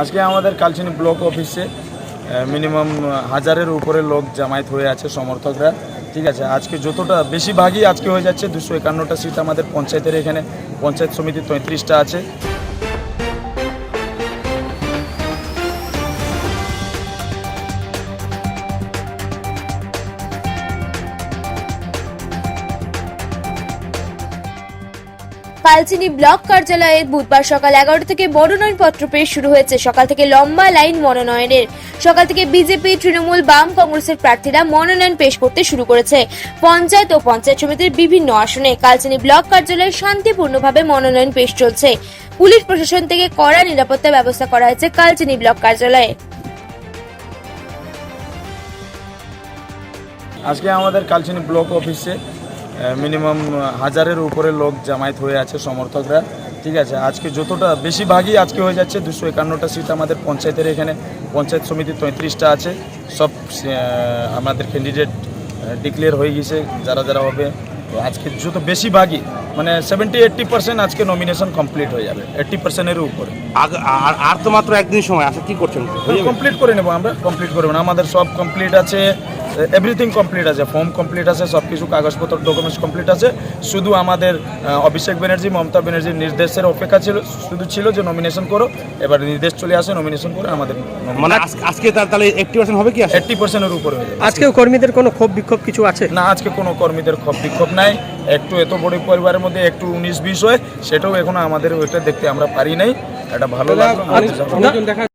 আজকে আমাদের কালচিনি ব্লক অফিসে মিনিমাম হাজারের উপরে লোক জামায়াত হয়ে আছে, সমর্থকরা। ঠিক আছে, আজকে যতটা বেশিরভাগই আজকে হয়ে যাচ্ছে, দুশো একান্নটা সিট আমাদের পঞ্চায়েতের এখানে। পঞ্চায়েত সমিতি পঁয়ত্রিশটা আছে। কালচিনি ব্লক কার্যালয়ে বুধবার সকাল এগারোটা থেকে মনোনয়ন পত্র পেশ শুরু হয়েছে। সকাল থেকে লম্বা লাইন মনোনয়নের। সকাল থেকে বিজেপি, তৃণমূল, বাম কংগ্রেসের প্রার্থীরা মনোনয়ন পেশ করতে শুরু করেছে। পঞ্চায়েত ও পঞ্চায়েত সমিতির বিভিন্ন আসনে কালচিনি ব্লক কার্যালয়ে শান্তিপূর্ণভাবে মনোনয়ন পেশ চলছে। পুলিশ প্রশাসন থেকে কড়া নিরাপত্তা ব্যবস্থা করা হয়েছে কালচিনি ব্লক কার্যালয়ে। আজকে আমাদের কালচিনি ব্লক অফিসে মিনিমাম হাজারের উপরে লোক জামায়াত হয়ে আছে সমর্থকরা। ঠিক আছে আজকে যতটা বেশিরভাগই আজকে হয়ে যাচ্ছে দুশো একান্নটা সিট আমাদের পঞ্চায়েতের এখানে পঞ্চায়েত সমিতি পঁয়ত্রিশটা আছে। সব আমাদের ক্যান্ডিডেট ডিক্লেয়ার হয়ে গেছে যারা যারা হবে। তো আজকে যত বেশিরভাগই মানে সেভেন্টি এইট্টি পার্সেন্ট আজকে নমিনেশন কমপ্লিট হয়ে যাবে এইট্টি পার্সেন্টের উপরে। আর তো মাত্র একদিন সময় আছে কি করছেন? কমপ্লিট করে নেব আমরা কমপ্লিট করে নেব আমাদের সব কমপ্লিট আছে। এভরিথিং কমপ্লিট আছে ফর্ম কমপ্লিট আছে সব কিছু কাগজপত্র ডকুমেন্টস কমপ্লিট আছে। শুধু আমাদের অভিষেক ব্যানার্জি মমতা ব্যানার্জির নির্দেশের অপেক্ষা ছিল শুধু ছিল যে নমিনেশন করো। এবার নির্দেশ চলে আসে নমিনেশন করে আমাদের মানে আজকে তার- তাহলে এইটটি পার্সেন্ট হবে কি এইট্টি পার্সেন্টের উপরে আজকেও কর্মীদের কোনো ক্ষোভ বিক্ষোভ কিছু আছে? না আজকে কোনো কর্মীদের ক্ষোভ বিক্ষোভ নাই। একটু এত বড় পরিবারের মধ্যে একটু উনিশ বিশ হয় সেটাও এখনও আমাদের ওইটা দেখতে আমরা পারি নাই। এটা ভালো লাগল দেখা